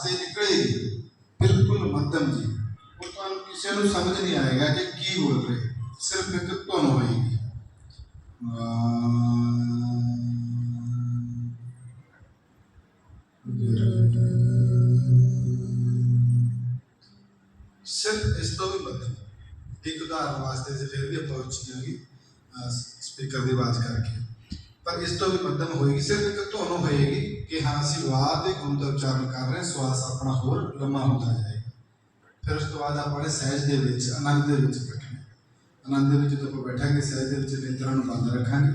ਰਸਤੇ ਨਿਕਲੇਗੀ। ਬਿਲਕੁਲ ਮੱਧਮ ਜੀ। ਉਹ ਤੁਹਾਨੂੰ ਕਿਸੇ ਨੂੰ ਸਮਝ ਨਹੀਂ ਆਏਗਾ ਕਿ ਕੀ ਬੋਲ ਰਹੇ। ਸਿਰਫ ਇੱਕ ਧੁਨ ਹੋਏਗੀ। ਸਿਰਫ ਇਸ ਤੋਂ ਵੀ ਮੱਧਮ। ਇੱਕ ਉਦਾਹਰਨ ਵਾਸਤੇ ਜੇ ਫਿਰ ਵੀ ਆਪਾਂ ਉੱਚੀ ਜਾਗੀ ਸਪੀਕਰ ਦੀ ਆਵਾਜ਼ ਕਰਕੇ। ਪਰ ਇਸ ਤੋਂ ਵੀ ਮੱਧਮ ਹੋਏਗੀ। ਸਿਰਫ ਇੱਕ ਧੁਨ ਹੋਏਗੀ ਕਿ ਹਾਂ, ਅਸੀਂ ਵਾਰ ਦੇ ਗੁਣ ਦਾ ਉਚਾਰਨ ਕਰ ਰਹੇ ਸਵਾਸ ਆਪਣਾ ਹੋਰ ਲੰਮਾ ਹੁੰਦਾ ਜਾਏਗਾ। ਫਿਰ ਉਸ ਤੋਂ ਬਾਅਦ ਆਪਾਂ ਨੇ ਸਹਿਜ ਦੇ ਵਿੱਚ, ਆਨੰਦ ਦੇ ਵਿੱਚ ਬੈਠਣਾ ਆਨੰਦ ਦੇ ਵਿੱਚ ਜਦੋਂ ਆਪਾਂ ਬੈਠਾਂਗੇ, ਸਹਿਜ ਦੇ ਵਿੱਚ ਨੇਤਰਾਂ ਨੂੰ ਬੰਦ ਰੱਖਾਂਗੇ।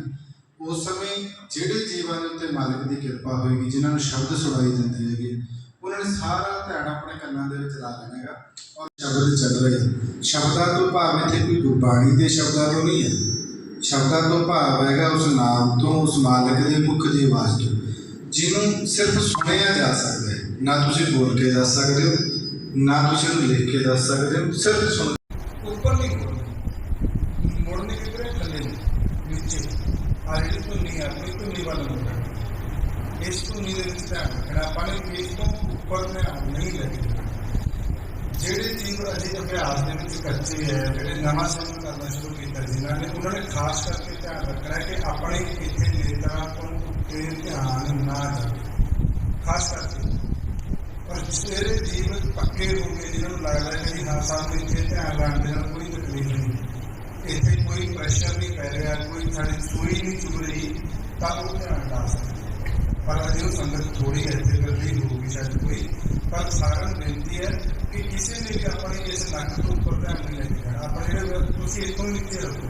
ਉਸ ਸਮੇਂ ਜਿਹੜੇ ਜੀਵਾਂ ਦੇ ਉੱਤੇ ਮਾਲਕ ਦੀ ਕਿਰਪਾ ਹੋਏਗੀ, ਜਿਨ੍ਹਾਂ ਨੂੰ ਸ਼ਬਦ ਸੁਣਾਈ ਦਿੰਦੇ ਹੈਗੇ, ਉਹਨਾਂ ਨੇ ਸਾਰਾ ਧਿਆਨ ਆਪਣੇ ਕੰਨਾਂ ਦੇ ਵਿੱਚ ਲਾ ਲੈਣਾ ਹੈਗਾ। ਔਰ ਸ਼ਬਦ ਚੱਲ ਰਹੇ। ਸ਼ਬਦਾਂ ਤੋਂ ਭਾਵ ਇੱਥੇ ਕੋਈ ਗੁਰਬਾਣੀ ਦੇ ਸ਼ਬਦਾਂ ਤੋਂ ਨਹੀਂ ਹੈ। ਸ਼ਬਦਾਂ ਤੋਂ ਭਾਵ ਹੈਗਾ ਉਸ ਨਾਮ ਤੋਂ ਉਸ ਮਾਲਕ ਦੇ ਮੁਖ ਦੀ ਆਵਾਜ਼ ਤੋਂ। ਜਿਹਨੂੰ ਸਿਰਫ ਸੁਣਿਆ ਜਾ ਸਕਦਾ ਹੈ। ਨਾ ਤੁਸੀਂ ਬੋਲ ਕੇ ਦੱਸ ਸਕਦੇ ਹੋ, ਨਾ ਤੁਸੀਂ ਉਹਨੂੰ ਲਿਖ ਕੇ ਦੱਸ ਸਕਦੇ ਹੋ, ਸਿਰਫ ਸੁਣ ਉੱਪਰ ਨਹੀਂ ਮੁੜਨੀ ਮੁੜਨੇ ਕਿਧਰੇ ਥੱਲੇ ਨਹੀਂ। ਨੀਚੇ ਆ ਜਿਹੜੀ ਧੁਨੀ ਆ ਆਪਣੀ ਧੁਨੀ ਵੱਲ ਮੁੜਨਾ ਇਸ ਧੁਨੀ ਦੇ ਵਿੱਚ ਧਿਆਨ ਰੱਖਣਾ। ਆਪਾਂ ਨੇ ਇਸ ਤੋਂ ਉੱਪਰ ਧਿਆਨ ਨਹੀਂ ਲੱਗਣਾ। ਜਿਹੜੇ ਜੀਵ ਅਜੇ ਅਭਿਆਸ ਦੇ ਵਿੱਚ ਕੱਚੇ ਹੈ, ਜਿਹੜੇ ਨਵਾਂ ਸ਼ੁਰੂ ਕਰਨਾ ਸ਼ੁਰੂ ਕੀਤਾ, ਜਿਨ੍ਹਾਂ ਨੇ ਉਹਨਾਂ ਨੇ ਖਾਸ ਕਰਕੇ ਧਿਆਨ ਰੱਖਣਾ ਕਿ ਆਪਣੇ ਇੱਥੇ ਨੇਤਰਾਂ ਤੋਂ ਉੱਤੇ ਧਿਆਨ ਨਾ ਜਾਵੇ। ਖਾਸ ਕਰਕੇ। ਪਰ ਜਿਹੜੇ ਜੀਵਨ ਪੱਕੇ ਹੋ ਗਏ ਜਿਹਨਾਂ ਨੂੰ ਲੱਗਦਾ ਹੈ ਕਿ ਹਾਂ, ਸਾਨੂੰ ਇੱਥੇ ਧਿਆਨ ਲਾਉਣ ਦੇ ਨਾਲ ਕੋਈ ਤਕਲੀਫ ਨਹੀਂ ਇੱਥੇ ਕੋਈ ਪ੍ਰੈਸ਼ਰ ਨਹੀਂ ਪੈ ਰਿਹਾ, ਕੋਈ ਸਾਡੀ ਸੂਈ ਨਹੀਂ ਚੁਭ ਰਹੀ, ਤਾਂ ਉਹ ਧਿਆਨ ਲਾ ਸਕਦੇ ਪਰ ਅਜੇ ਉਹ ਸੰਗਤ ਥੋੜੀ ਇੱਥੇ ਫਿਰ ਨਹੀਂ ਹੋਊਗੀ ਸ਼ਾਇਦ ਕੋਈ। ਪਰ ਸਾਰਿਆਂ ਨੂੰ ਬੇਨਤੀ ਹੈ ਕਿ ਕਿਸੇ ਨੇ ਵੀ ਆਪਣੇ ਇਸ ਲੱਖ ਤੋਂ ਉੱਪਰ ਧਿਆਨ ਨਹੀਂ ਲੈ ਕੇ ਜਾਣਾ ਆਪਣੇ ਜਿਹੜੇ ਤੁਸੀਂ ਇੱਥੋਂ ਨੀਚੇ ਰੱਖੋ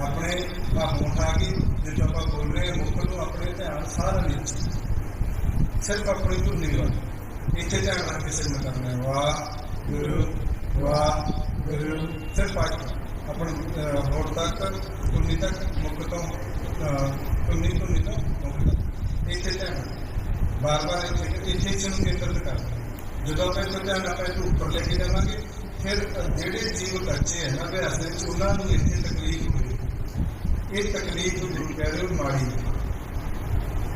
ਆਪਣੇ ਭਾਵ ਹੋਂਠ ਆ ਗਈ ਜਦੋਂ ਆਪਾਂ ਬੋਲ ਰਹੇ ਹਾਂ ਮੁੱਖ ਤੋਂ ਆਪਣੇ ਧਿਆਨ ਸਾਰਾ ਨੀਚੇ ਸਿਰਫ ਆਪਣੀ ਧੁਨੀ ਵੱਲ ਇੱਥੇ ਧਿਆਨ ਰੱਖ ਕੇ ਸਿਰ ਕਰਨਾ ਹੈ ਵਾਹ ਗੁਰੂ ਵਾਹ ਗੁਰੂ ਸਿਰਫ ਆਪਣੇ ਆਪਣੀ ਹੋਠ ਤੱਕ ਧੁਨੀ ਤੱਕ ਮੁੱਖ ਤੋਂ ਅਹ, ਧੁਨੀ ਧੁਨੀ ਤੋਂ ਮੁੱਖ ਤੱਕ ਇੱਥੇ ਧਿਆਨ ਬਾਰ ਬਾਰ ਇੱਥੇ ਇੱਥੇ ਨੂੰ ਕੇਂਦਰਿਤ ਕਰਨਾ ਜਦੋਂ ਆਪਾਂ ਇੱਥੇ ਧਿਆਨ ਆਪਾਂ ਇਹਨੂੰ ਉੱਪਰ ਲੈ ਕੇ ਜਾਵਾਂਗੇ। ਫਿਰ ਅਹ, ਜਿਹੜੇ ਜੀਵ ਕੱਚੇ ਹੈ ਅਭਿਆਸ ਦੇ ਵਿੱਚ ਉਹਨਾਂ ਨੂੰ ਇੱਥੇ ਤਕਲੀਫ ਹੋਈ ਇਹ ਤਕਲੀਫ ਗੁਰੂ ਕਹਿ ਰਹੇ ਮਾੜੀ ਹੈ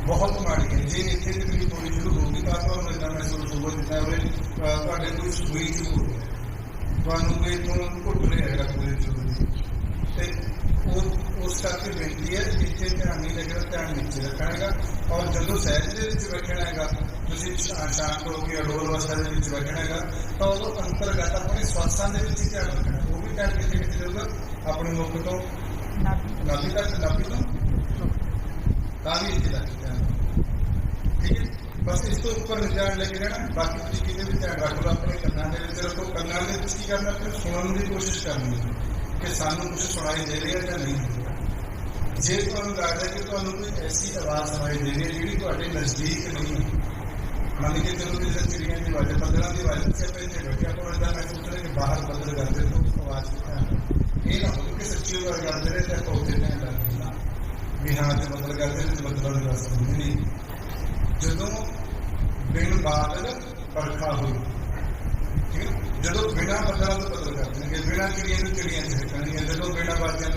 ਬਹੁਤ ਮਾੜੀ ਹੈ। ਜੇ ਇੱਥੇ ਤਕਲੀਫ ਹੋਣੀ ਸ਼ੁਰੂ ਹੋ ਗਈ ਤਾਂ ਤੁਹਾਨੂੰ ਇਦਾਂ ਮਹਿਸੂਸ ਹੋਊਗਾ ਜਿੱਦਾਂ ਉਹ ਤੁਹਾਡੇ ਕੋਈ ਸੂਈ ਚ ਹੋ। ਤੁਹਾਨੂੰ ਕੋਈ ਤੋਂ ਘੁੱਟ ਰਿਹਾ ਹੈਗਾ ਪੂਰੇ ਚੁੱਕ ਤੇ ਕਰਕੇ ਬੇਨਤੀ ਹੈ ਕਿ ਇੱਥੇ ਧਿਆਨ ਨਹੀਂ ਲੱਗਣਾ ਧਿਆਨ ਨੀਚੇ ਰੱਖਣਾ ਹੈਗਾ ਔਰ ਜਦੋਂ ਸਹਿਜ ਦੇ ਵਿੱਚ ਬੈਠਣਾ ਹੈਗਾ ਤੁਸੀਂ ਸ਼ਾ- ਸ਼ਾਂਤ ਹੋ ਕੇ ਅਡੋਲ ਅਵਸਥਾ ਦੇ ਵਿੱਚ ਬੈਠਣਾ ਹੈਗਾ ਤਾਂ ਉਦੋਂ ਅੰਤਰਗਤ ਆਪਣੇ ਸਵਾਸਾਂ ਦੇ ਵਿੱਚ ਹੀ ਧਿਆਨ ਰੱਖਣਾ ਉਹ ਵੀ ਧਿਆਨ ਕਿੱਥੇ ਕਿੱਥੇ ਜਾਊਗਾ ਆਪਣੇ ਮੁੱਖ ਤੋਂ ਨਾਭੀ ਤੱਕ ਨਾਭੀ ਤੋਂ ਤਾਂ ਵੀ ਇੱਥੇ ਤੱਕ ਧਿਆਨ ਠੀਕ ਹੈ ਬਸ ਇਸ ਤੋਂ ਉੱਪਰ ਨਹੀਂ ਜਾਣ ਲੱਗੇ ਰਹਿਣਾ ਬਾਕੀ ਤੁਸੀਂ ਕਿਤੇ ਵੀ ਧਿਆਨ ਰੱਖ ਲਓ ਆਪਣੇ ਕੰਨਾਂ ਦੇ ਵਿੱਚ ਰੱਖੋ ਕੰਨਾਂ ਦੇ ਵਿੱਚ ਕੀ ਕਰਨਾ ਫਿਰ ਸੁਣਨ ਦੀ ਕੋਸ਼ਿਸ਼ ਕਰਨੀ ਹੈ ਕਿ ਸਾਨੂੰ ਕੁਝ ਸੁਣਾਈ ਦੇ ਰਿਹਾ ਜਾਂ ਨਹੀਂ ਜੇ ਤੁਹਾਨੂੰ ਲੱਗਦਾ ਕਿ ਤੁਹਾਨੂੰ ਕੋਈ ਐਸੀ ਆਵਾਜ਼ ਸੁਣਾਈ ਦੇ ਰਹੀ ਹੈ ਜਿਹੜੀ ਤੁਹਾਡੇ ਨਜ਼ਦੀਕ ਨਹੀਂ ਹੈ, ਮੰਨ ਕੇ ਚਲੋ ਕਿ ਚਿੜੀਆਂ ਦੀ ਆਵਾਜ਼ ਬੱਦਲਾਂ ਦੀ ਆਵਾਜ਼ ਸੇ ਪੈਂਦੇ ਬੈਠੇ ਆਪਾਂ ਇਦਾਂ ਮਹਿਸੂਸ ਕਰੇ ਕਿ ਬਾਹਰ ਬਦਲ ਕਰਦੇ ਤੋਂ ਆਵਾਜ਼ ਦੀ ਇਹ ਨਾ ਹੋਵੇ ਕਿ ਸੱਚੀ ਆਵਾਜ਼ ਕਰਦੇ ਰਹੇ ਤਾਂ ਆਪਾਂ ਉੱਥੇ ਲੱਗਦਾ ਰੱਖਣਾ ਵੀ ਹਾਂ ਤੇ ਬੱਦਲ ਕਰਦੇ ਨੇ ਤੇ ਬੱਦਲਾਂ ਦੀ ਆਵਾਜ਼ ਸੁਣਨੀ ਨਹੀਂ ਜਦੋਂ ਬਿਨ ਬਾਦਲ ਵਰਖਾ ਹੋਈ ਜਦੋਂ ਬਿਨਾ ਬੱਦਲਾਂ ਤੋਂ ਬਦਲ ਕਰਦੇ ਨੇ ਬਿਨਾ ਚਿੜੀਆਂ ਨੂੰ ਕਿੜੀਆਂ ਚ ਰੱਖਣਗੇ ਜਦੋਂ ਬੇੜਾ ਬਾਦਲਾਂ